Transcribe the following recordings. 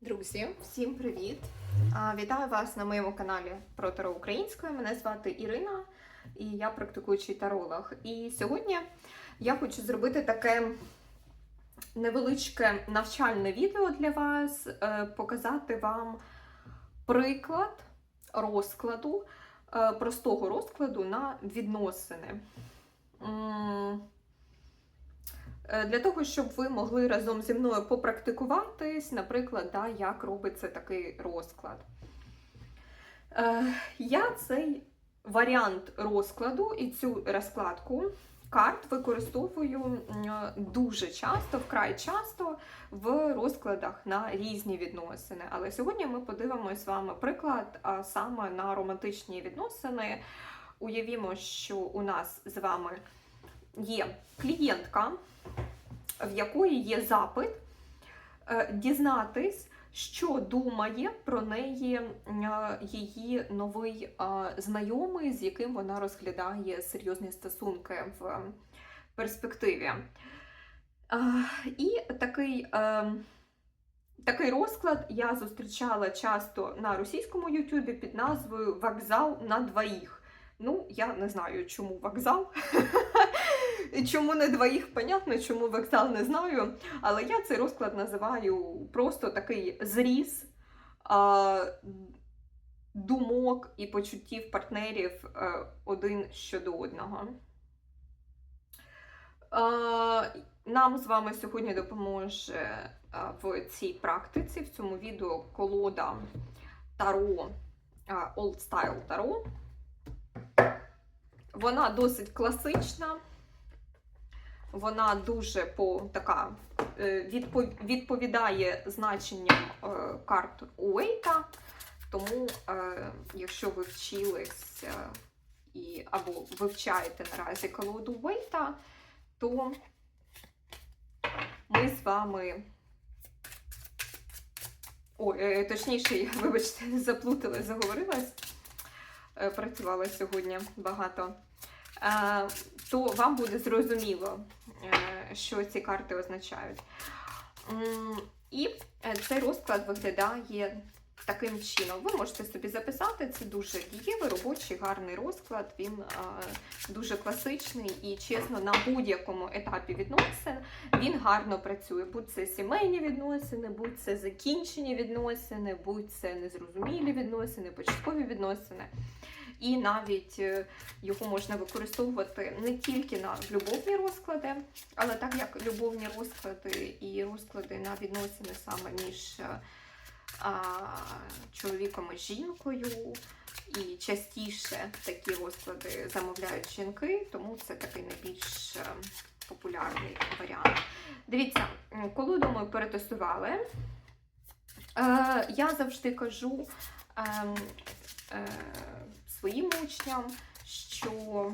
Друзі, всім привіт! Вітаю вас на моєму каналі про Таро українською. Мене звати Ірина і я практикуючий таролог. І сьогодні я хочу зробити таке невеличке навчальне відео для вас, е, показати вам приклад розкладу, е, простого розкладу на відносини. Е, Для того, щоб ви могли разом зі мною попрактикуватись, наприклад, да, як робиться такий розклад. Е, Я цей варіант розкладу і цю розкладку карт використовую дуже часто, вкрай часто в розкладах на різні відносини. Але сьогодні ми подивимося з вами приклад саме на романтичні відносини. Уявімо, що у нас з вами є клієнтка, в якої є запит е, дізнатись, що думає про неї е, її новий е, знайомий, з яким вона розглядає серйозні стосунки в перспективі. І такий, такий розклад я зустрічала часто на російському Ютубі під назвою Вокзал на двоїх. Ну, я не знаю, чому вокзал. Чому не двоїх, понятно, чому вокзал не знаю. Але я цей розклад називаю просто такий зріз а, думок і почуттів партнерів е, один щодо одного. Нам з вами сьогодні допоможе а, в цій практиці, в цьому відео колода Таро, а, Old Style Таро. Вона досить класична. Вона дуже по така е, відповідає значенням е, карт Уейта. Тому, е, якщо ви вчились і або вивчаєте наразі колоду Уейта, то ми з вами. Ой, точніше, я, вибачте, заплуталась, заговорилась. Працювала сьогодні багато. То вам буде зрозуміло, що ці карти означають. І е, цей розклад виглядає таким чином. Ви можете собі записати, це дуже дієвий, робочий, гарний розклад. Він е, дуже класичний і, чесно, на будь-якому етапі відносин він гарно працює. Будь це сімейні відносини, будь це закінчені відносини, будь це незрозумілі відносини, початкові відносини. І навіть е, його можна використовувати не тільки на любовні розклади, але так як любовні розклади і розклади на відносини саме між е, а, чоловіком і жінкою. І частіше такі розклади замовляють жінки, тому це такий найбільш е, популярний варіант. Дивіться, колоду ми перетестували. Е, я завжди кажу ем, е, своїм учням, що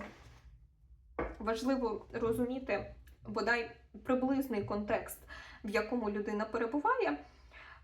важливо розуміти бодай приблизний контекст, в якому людина перебуває.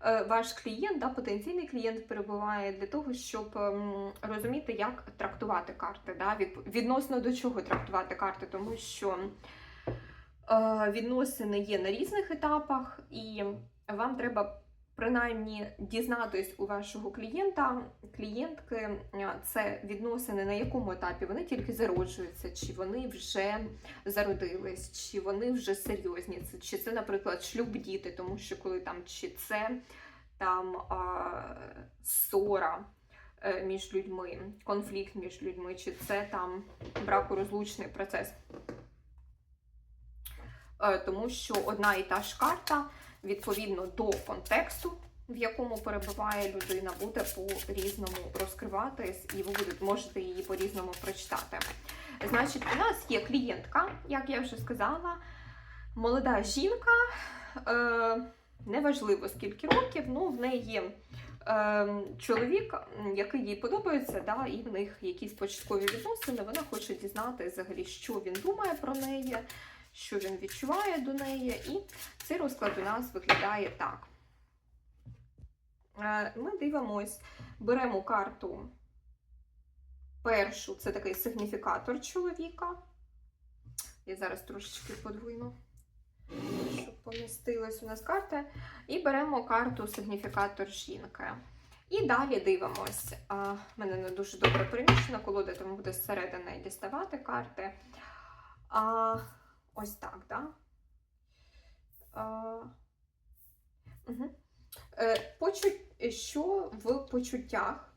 Е, Ваш клієнт, да, потенційний клієнт перебуває для того, щоб ем, розуміти, як трактувати карти, да, відносно до чого трактувати карти, тому що е, відносини є на різних етапах, і вам треба принаймні дізнатись у вашого клієнта, клієнтки, е, це відносини на якому етапі вони тільки зароджуються, чи вони вже зародились, чи вони вже серйозні, чи це, наприклад, шлюб діти, тому що коли там чи це там а, ссора е, між людьми, конфлікт між людьми, чи це там бракорозлучний процес. Е, Тому що одна і та ж карта відповідно до контексту, в якому перебуває людина, буде по-різному розкриватись, і ви можете її по-різному прочитати. Значить, у нас є клієнтка, як я вже сказала, молода жінка, е, неважливо скільки років, ну в неї є е, чоловік, який їй подобається, да, і в них якісь початкові відносини. Вона хоче дізнати взагалі, що він думає про неї, що він відчуває до неї. І цей розклад у нас виглядає так. Е, Ми дивимось, беремо карту першу, це такий сигніфікатор чоловіка. Я зараз трошечки подвину. щоб помістилась у нас карта. І беремо карту сигніфікатор жінки. І далі дивимось. А, в мене не дуже добре переміщена колода, тому буде зсередини діставати карти. А, ось так, да? А, е, почу... Що в почуттях?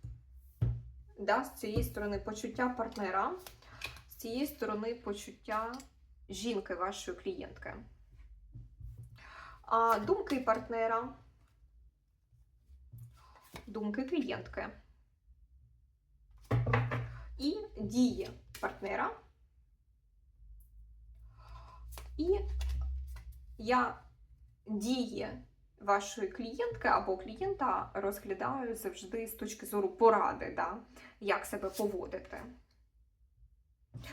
Да, з цієї сторони почуття партнера, з цієї сторони почуття жінки, вашої клієнтки. А, думки партнера, думки клієнтки. І дії партнера. І я дії вашої клієнтки або клієнта розглядаю завжди з точки зору поради, да? як себе поводити.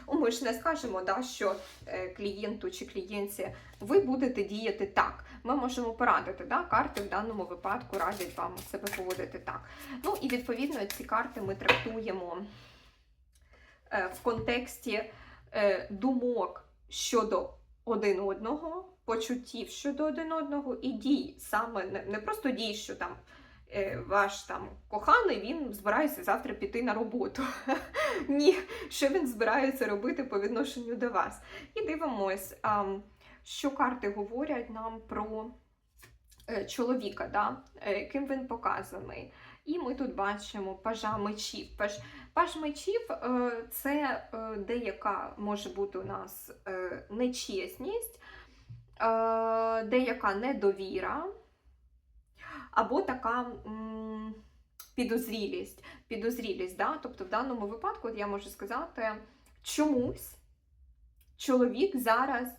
Ми ж не скажемо, да, що е, клієнту чи клієнтці ви будете діяти так. Ми можемо порадити. Да? Карти в даному випадку радять вам себе поводити так. Ну і відповідно ці карти ми трактуємо е, в контексті е, думок щодо один одного, почуттів щодо один одного і дій. Саме не, просто дій, що там е, ваш там коханий він збирається завтра піти на роботу. Ні, що він збирається робити по відношенню до вас. І дивимось, що карти говорять нам про е, чоловіка, да? е, ким він показаний. І ми тут бачимо пажа мечів. Паж, паж мечів е, це е, деяка може бути у нас е, нечесність, деяка недовіра, або така підозрілість. підозрілість да? Тобто в даному випадку я можу сказати, чомусь чоловік зараз,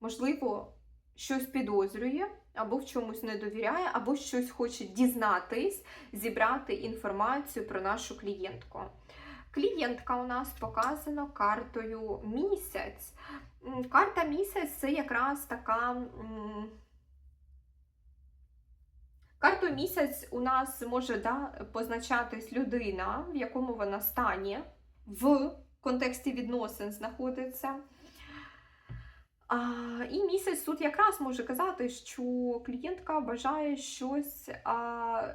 можливо, щось підозрює, або в чомусь не довіряє, або щось хоче дізнатись, зібрати інформацію про нашу клієнтку. Клієнтка у нас показана картою місяць. Карта місяць це якраз така. м, Картою місяць у нас може да, позначатись людина, в якому вона стані, в контексті відносин знаходиться. А, і місяць тут якраз може казати, що клієнтка бажає щось а,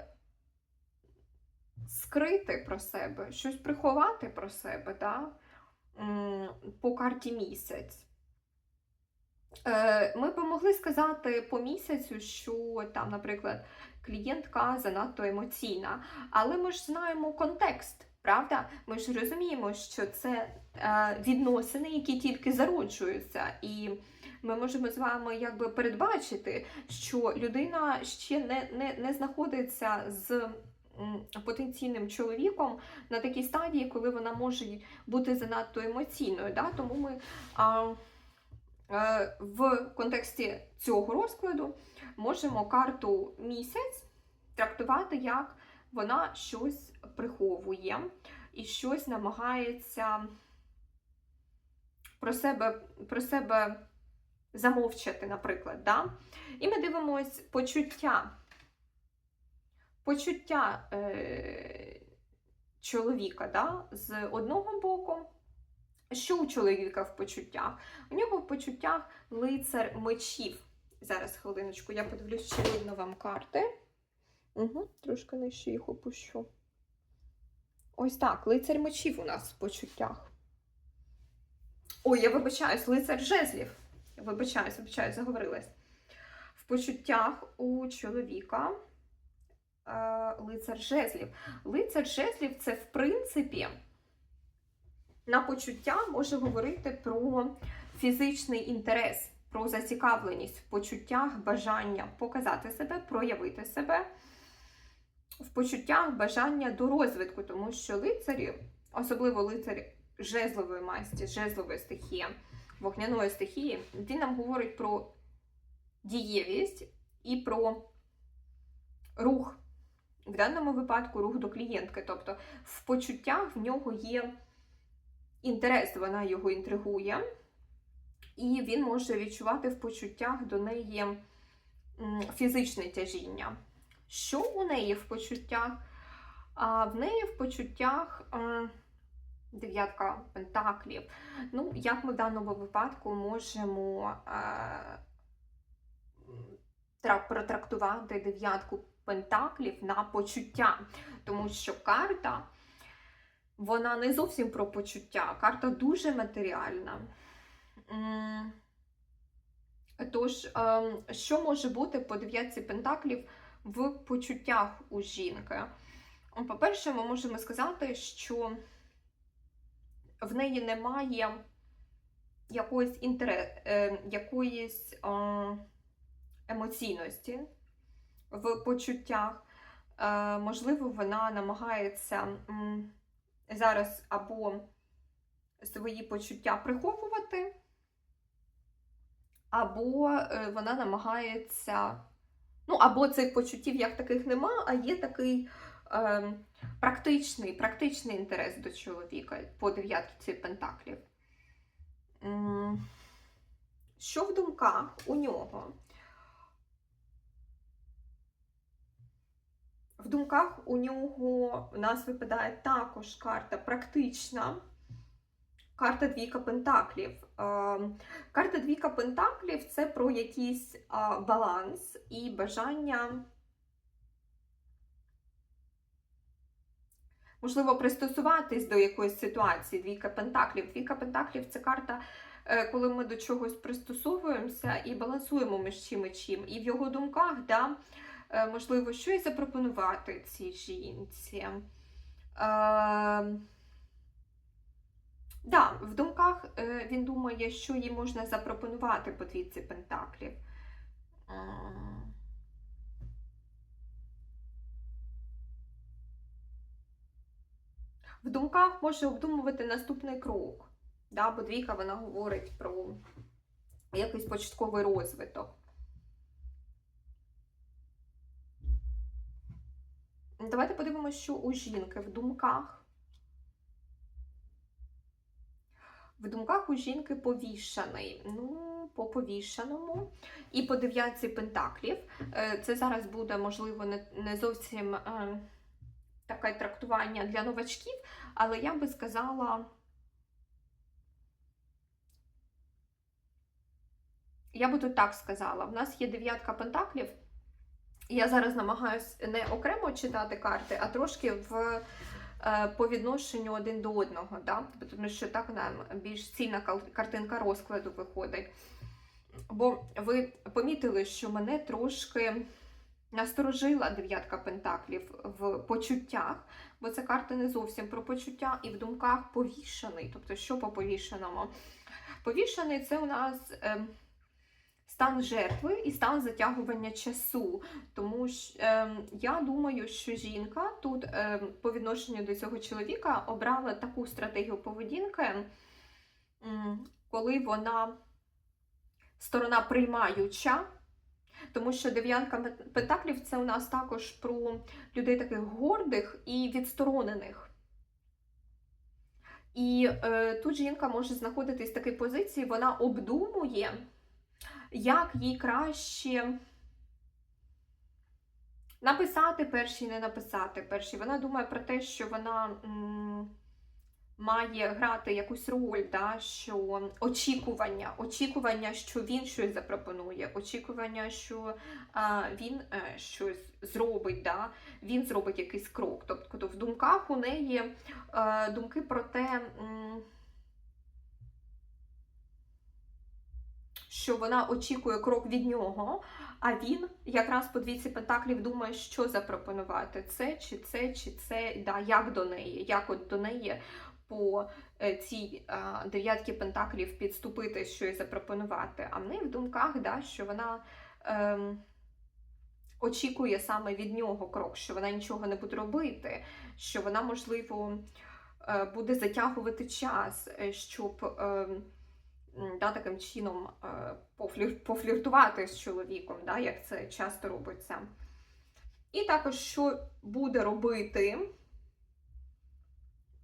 скрити про себе, щось приховати про себе да? По карті місяць. Е, Ми б могли сказати по місяцю, що там, наприклад, клієнтка занадто емоційна, але ми ж знаємо контекст. Правда, ми ж розуміємо, що це е, відносини, які тільки зароджуються, і ми можемо з вами якби передбачити, що людина ще не, не, не знаходиться з потенційним чоловіком на такій стадії, коли вона може бути занадто емоційною. Да? Тому ми а, е, в контексті цього розкладу можемо карту місяць трактувати як вона щось приховує і щось намагається про себе про себе замовчати, наприклад. Да? І ми дивимось почуття. Почуття е, чоловіка да? з одного боку. Що у чоловіка в почуттях? У нього в почуттях лицар мечів. Зараз хвилиночку, я подивлюсь, чи видно вам карти. Угу, Трошки нижче їх опущу. Ось так, лицар мечів у нас в почуттях. Ой, я вибачаюсь, лицар жезлів. Вибачаюсь, вибачаюсь, заговорилась. В почуттях у чоловіка е, лицар жезлів. Лицар жезлів це, в принципі, на почуття може говорити про фізичний інтерес, про зацікавленість в почуттях, бажання показати себе, проявити себе в почуттях бажання до розвитку, тому що лицарі, особливо лицарі жезлової масті, жезлової стихії, вогняної стихії, він нам говорить про дієвість і про рух. В даному випадку рух до клієнтки. Тобто в почуттях в нього є інтерес, вона його інтригує, і він може відчувати в почуттях до неї фізичне тяжіння. Що у неї в почуттях? А в неї в почуттях е, дев'ятка пентаклів. Ну, як ми в даному випадку можемо е, протрактувати дев'ятку пентаклів на почуття, тому що карта вона не зовсім про почуття, карта дуже матеріальна. Тож, ем, що може бути по дев'ятці пентаклів в почуттях у жінки? По-перше, ми можемо сказати, що в неї немає якоїсь, інтере... е, якоїсь емоційності в почуттях. Е, можливо, вона намагається зараз або свої почуття приховувати, або е, вона намагається. Ну, або цих почуттів як таких нема, а є такий е, практичний, практичний інтерес до чоловіка по дев'ятці пентаклів. Що в думках у нього? В думках у нього у нас випадає також карта практична. Карта Двійка Пентаклів. Карта Двійка Пентаклів це про якийсь баланс і бажання, можливо, пристосуватись до якоїсь ситуації. Двійка Пентаклів. Двійка Пентаклів це карта, е, коли ми до чогось пристосовуємося і балансуємо між чим і чим. І в його думках, да, е, можливо, щось запропонувати цій жінці. Да, в думках е, він думає, що їй можна запропонувати по двійці пентаклів. В думках може обдумувати наступний крок. Да, бо двійка вона говорить про якийсь початковий розвиток. Давайте подивимося, що у жінки в думках. В думках у жінки повішаний. Ну, по повішаному. І по дев'ятці пентаклів. Е, Це зараз буде, можливо, не, зовсім е, таке трактування для новачків, але я би сказала. Я би тут так сказала: в нас є дев'ятка пентаклів. Я зараз намагаюся не окремо читати карти, а трошки в по відношенню один до одного, да? тому що так нам більш цільна картинка розкладу виходить. Бо ви помітили, що мене трошки насторожила дев'ятка пентаклів в почуттях, бо це карта не зовсім про почуття, і в думках повішаний. Тобто, що по повішеному? Повішаний це у нас. Е, Стан жертви і стан затягування часу. Тому що е, я думаю, що жінка тут е, по відношенню до цього чоловіка обрала таку стратегію поведінки, коли вона сторона приймаюча. Тому що дев'ятка пен- пентаклів це у нас також про людей таких гордих і відсторонених. І е, тут жінка може знаходитись в такій позиції, вона обдумує як їй краще написати перші, не написати перші. Вона думає про те, що вона має грати якусь роль, да, що очікування, очікування, що він щось запропонує, очікування, що а, він е, щось зробить, да, він зробить якийсь крок. Тобто в думках у неї е, думки про те. м, що вона очікує крок від нього, а він якраз по двійці пентаклів думає, що запропонувати: це чи це, чи це, да, як до неї, як от до неї по е, цій а, дев'ятки пентаклів підступити, щось запропонувати. А в неї в думках, да, що вона. Ем, Очікує саме від нього крок, що вона нічого не буде робити, що вона, можливо, е, буде затягувати час, е, щоб ем, да, таким чином е, пофлір, пофліртувати з чоловіком, да, як це часто робиться. І також, що буде робити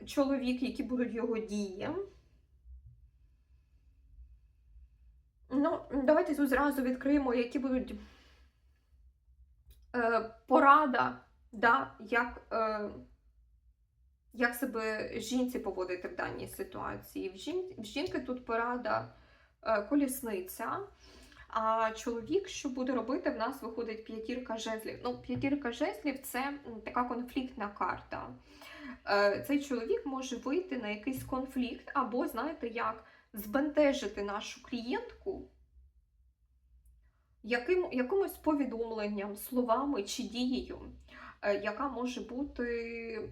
чоловік, які будуть його дії. Ну, давайте тут зразу відкриємо, які будуть е, порада, да, як, е, як себе жінці поводити в даній ситуації. В, жін, в жінки тут порада е, колісниця, А чоловік, що буде робити, в нас виходить п'ятірка жезлів. Ну, п'ятірка жезлів це така конфліктна карта. Е, Цей чоловік може вийти на якийсь конфлікт, або, знаєте, як збентежити нашу клієнтку яким, якимось повідомленням, словами чи дією, е, яка може бути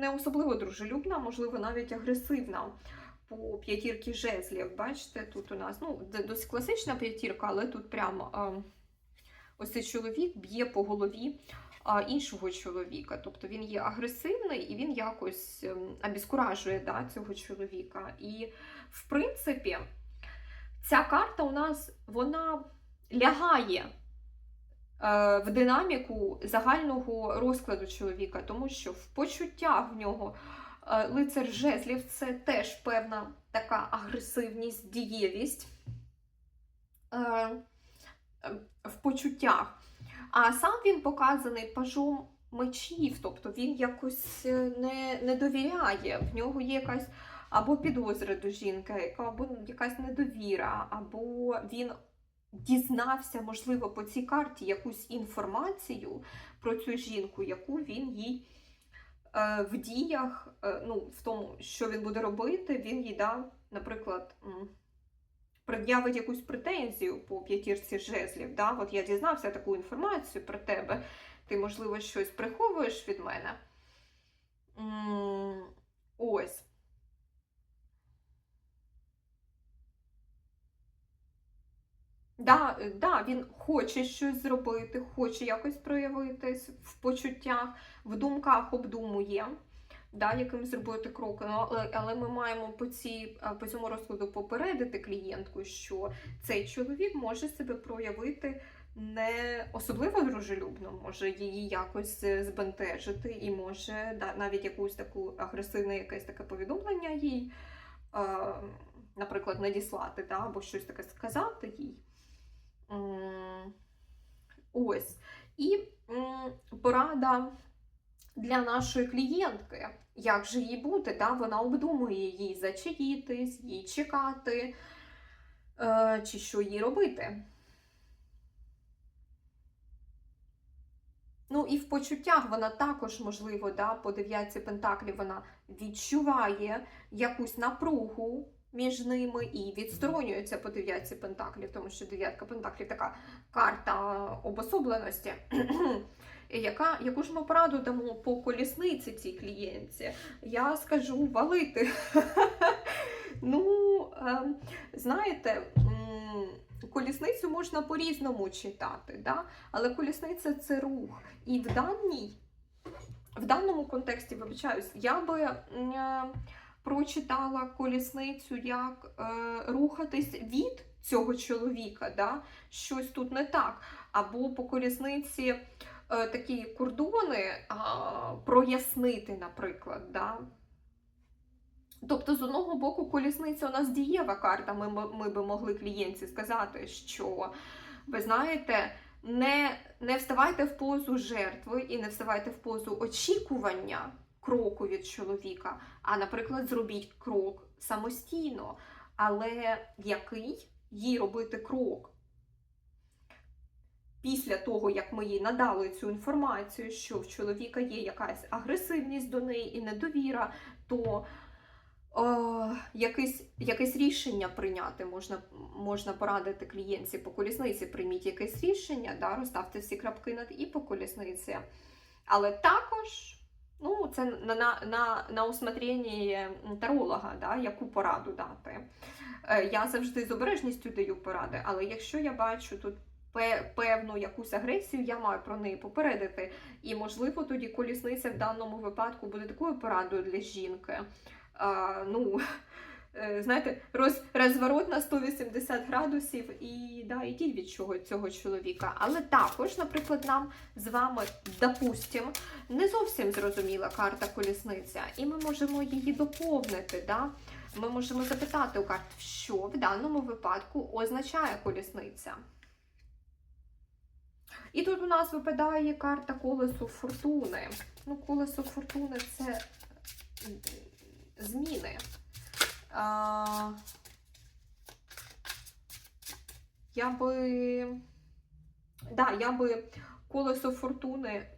не особливо дружелюбна, можливо, навіть агресивна по п'ятірки жезлів. Бачите, тут у нас ну, досить класична п'ятірка, але тут прямо е, ось цей чоловік б'є по голові іншого чоловіка. Тобто він є агресивний і він якось ем, обіскуражує да, цього чоловіка. І, в принципі, ця карта у нас вона лягає в динаміку загального розкладу чоловіка, тому що в почуттях в нього е, лицар жезлів це теж певна така агресивність, дієвість е, е, в почуттях. А сам він показаний пажом мечів, тобто він якось е, не, не довіряє, в нього є якась або підозра до жінки, або якась недовіра, або він дізнався, можливо, по цій карті якусь інформацію про цю жінку, яку він їй е, в діях, е, ну, в тому, що він буде робити, він їй дав, наприклад, пред'явить якусь претензію по п'ятірці жезлів. Да? От я дізнався таку інформацію про тебе, ти, можливо, щось приховуєш від мене. Ось. Да, е, да, він хоче щось зробити, хоче якось проявитись в почуттях, в думках обдумує, да, яким зробити крок. Ну, але, але ми маємо по, цій, е, по цьому розкладу попередити клієнтку, що цей чоловік може себе проявити не особливо дружелюбно, може її якось е, збентежити і може да, навіть якусь таку агресивне якесь таке повідомлення їй, наприклад, надіслати, да, або щось таке сказати їй. Ось. І порада для нашої клієнтки. Як же їй бути? Да? Вона обдумує їй зачаїтись, їй чекати, е, чи що їй робити. Ну і в почуттях вона також, можливо, да, по дев'ятці пентаклів вона відчуває якусь напругу між ними і відсторонюється по дев'ятці пентаклів, тому що дев'ятка пентаклів така карта обособленості. Яка, яку ж ми пораду дамо по колісниці цій клієнтці? Я скажу валити. ну, ем, знаєте, колісницю можна по-різному читати, да? але колісниця це рух. І в даній, в даному контексті, вибачаюсь, я би прочитала колісницю, як е, рухатись від цього чоловіка, да? щось тут не так. Або по колісниці е, такі кордони а, прояснити, наприклад. Да? Тобто, з одного боку, колісниця у нас дієва карта. Ми, ми би могли клієнтці сказати, що ви знаєте, не, не вставайте в позу жертви і не вставайте в позу очікування кроку від чоловіка, а, наприклад, зробіть крок самостійно. Але який їй робити крок? Після того, як ми їй надали цю інформацію, що в чоловіка є якась агресивність до неї і недовіра, то е, якесь, якесь рішення прийняти можна, можна порадити клієнтці по колісниці. Прийміть якесь рішення, да, розставте всі крапки над і по колісниці. Але також ну, це на, на, на, усмотрення таролога, да, яку пораду дати. Е, Я завжди з обережністю даю поради, але якщо я бачу тут певну якусь агресію, я маю про неї попередити. І, можливо, тоді колісниця в даному випадку буде такою порадою для жінки. А, ну, е, знаєте, роз, розворот на 180 градусів і да, ідіть від чого цього чоловіка. Але також, наприклад, нам з вами, допустим, не зовсім зрозуміла карта колісниця, і ми можемо її доповнити. Да? Ми можемо запитати у карт, що в даному випадку означає колісниця. І тут у нас випадає карта колесо фортуни. Ну, колесо фортуни це зміни. Я би. Да, я би колесо фортуни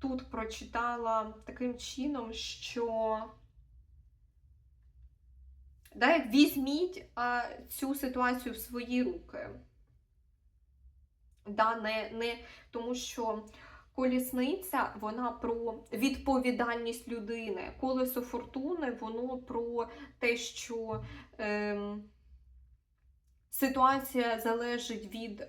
тут прочитала таким чином, що. Да, візьміть а, цю ситуацію в свої руки. Да, не, не, тому що колісниця вона про відповідальність людини. Колесо фортуни, воно про те, що ем, ситуація залежить від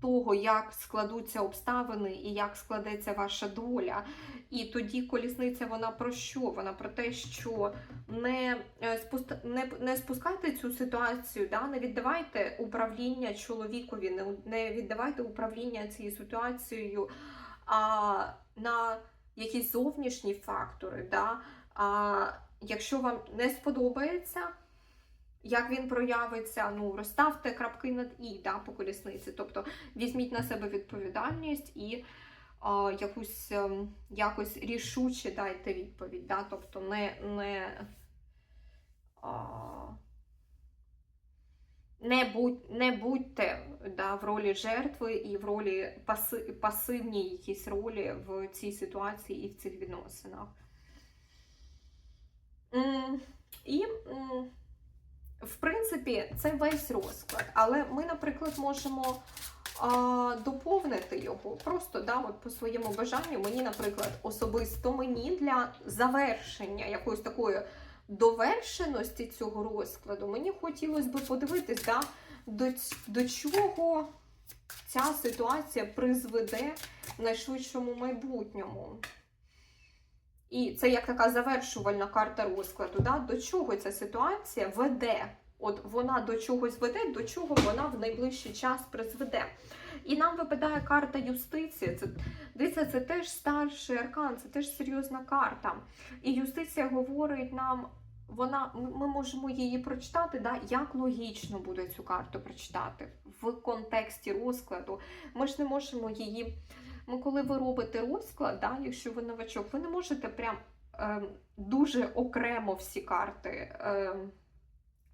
того, як складуться обставини і як складеться ваша доля. І тоді колісниця вона про що? Вона про те, що не, е, не, не спускайте цю ситуацію, да? не віддавайте управління чоловікові, не, не віддавайте управління цією ситуацією а, на якісь зовнішні фактори. Да? А, якщо вам не сподобається, як він проявиться, ну розставте крапки над і да, по колісниці. Тобто візьміть на себе відповідальність і а, якусь ем, якось рішуче дайте відповідь. Да? Тобто не, не, а, не, будь, не будьте да, в ролі жертви і в ролі паси, пасивній якійсь ролі в цій ситуації і в цих відносинах. І в принципі, це весь розклад, але ми, наприклад, можемо а, доповнити його просто да, от по своєму бажанню. Мені, наприклад, особисто мені для завершення якоїсь такої довершеності цього розкладу, мені хотілося б подивитись, да, до, до чого ця ситуація призведе в найшвидшому майбутньому. І це як така завершувальна карта розкладу. Да? До чого ця ситуація веде? От вона до чогось веде, до чого вона в найближчий час призведе. І нам випадає карта юстиції. Це, дивіться, це теж старший аркан, це теж серйозна карта. І юстиція говорить нам, вона, ми ми можемо її прочитати, да, як логічно буде цю карту прочитати в контексті розкладу. Ми ж не можемо її. Ну, коли ви робите розклад, да, якщо ви новачок, ви не можете прям е, дуже окремо всі карти е,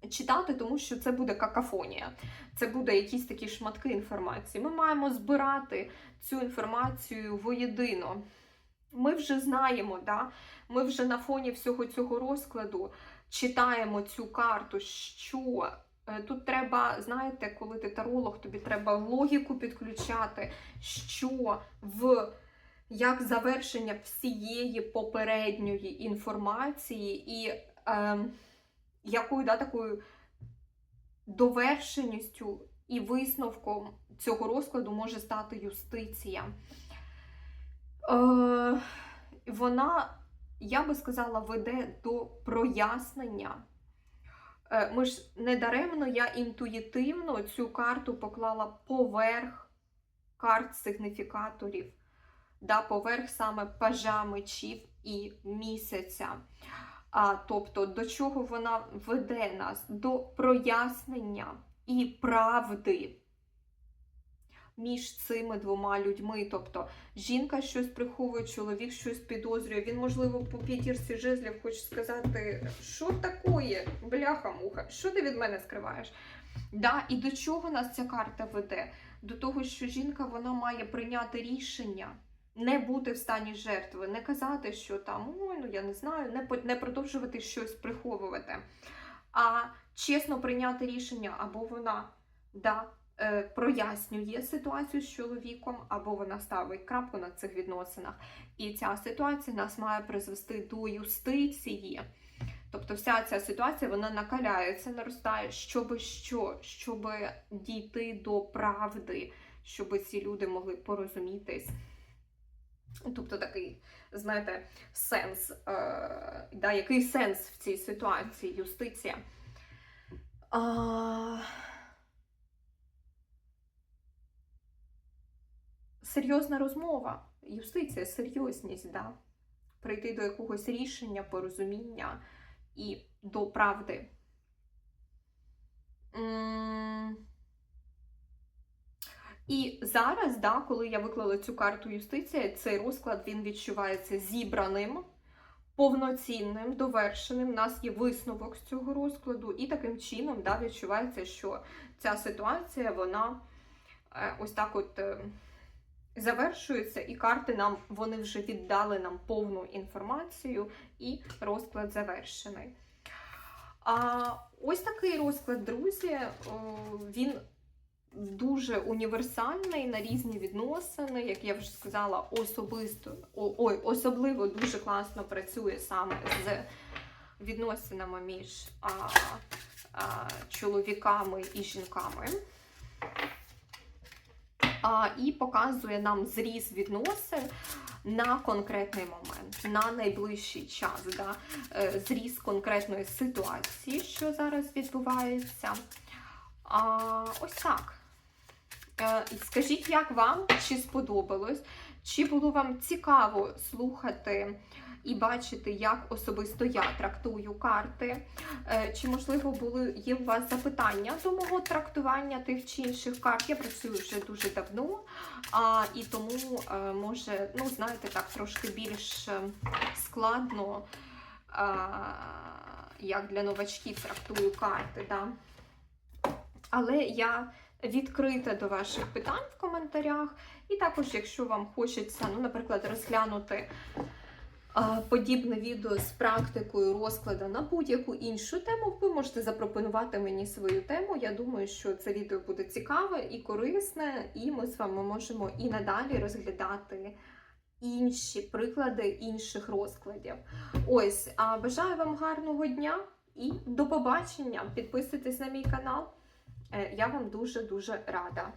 читати, тому що це буде какафонія. Це буде якісь такі шматки інформації. Ми маємо збирати цю інформацію воєдино. Ми вже знаємо, да? ми вже на фоні всього цього розкладу читаємо цю карту, що е, тут треба, знаєте, коли ти таролог, тобі треба логіку підключати, що в як завершення всієї попередньої інформації і е, якою да, такою довершеністю і висновком цього розкладу може стати юстиція. Е, вона, я би сказала, веде до прояснення. Е, Ми ж недаремно я інтуїтивно цю карту поклала поверх карт сигніфікаторів, да, поверх саме пажа мечів і місяця. А, тобто, до чого вона веде нас? До прояснення і правди між цими двома людьми. Тобто, жінка щось приховує, чоловік щось підозрює. Він, можливо, по п'ятірці жезлів хоче сказати, що таке, бляха-муха, що ти від мене скриваєш? Да, І до чого нас ця карта веде? До того, що жінка вона має прийняти рішення. Не бути в стані жертви, не казати, що там, ой, ну я не знаю, не, не продовжувати щось приховувати, а чесно прийняти рішення, або вона да, е, прояснює ситуацію з чоловіком, або вона ставить крапку на цих відносинах. І ця ситуація нас має призвести до юстиції. Тобто вся ця ситуація вона накаляється, наростає, щоб що? Щоб дійти до правди, щоб ці люди могли порозумітись. Тобто такий, знаєте, сенс, е, да, який сенс в цій ситуації, юстиція. А... Серйозна розмова, юстиція, серйозність, да? прийти до якогось рішення, порозуміння і до правди. І зараз, да, коли я виклала цю карту юстиція, цей розклад він відчувається зібраним, повноцінним, довершеним. У нас є висновок з цього розкладу, і таким чином да, відчувається, що ця ситуація, вона е, ось так от е, завершується, і карти нам вони вже віддали нам повну інформацію, і розклад завершений. А ось такий розклад, друзі, він дуже універсальний на різні відносини, як я вже сказала, особисто ой, особливо дуже класно працює саме з відносинами між а, а, чоловіками і жінками. А, і показує нам зріз відносин на конкретний момент, на найближчий час, да? е, зріз конкретної ситуації, що зараз відбувається. А, ось так. Е, Скажіть, як вам, чи сподобалось, чи було вам цікаво слухати і бачити, як особисто я трактую карти? Е, Чи, можливо, були є у вас запитання до мого трактування тих чи інших карт? Я працюю вже дуже давно, а, і тому е, може, ну, знаєте, так трошки більш складно, а, як для новачків трактую карти. Да? Але я відкрита до ваших питань в коментарях. І також, якщо вам хочеться, ну, наприклад, розглянути подібне відео з практикою розкладу на будь-яку іншу тему, ви можете запропонувати мені свою тему. Я думаю, що це відео буде цікаве і корисне, і ми з вами можемо і надалі розглядати інші приклади інших розкладів. Ось, а бажаю вам гарного дня і до побачення! Підписуйтесь на мій канал. Е, Я вам дуже дуже рада.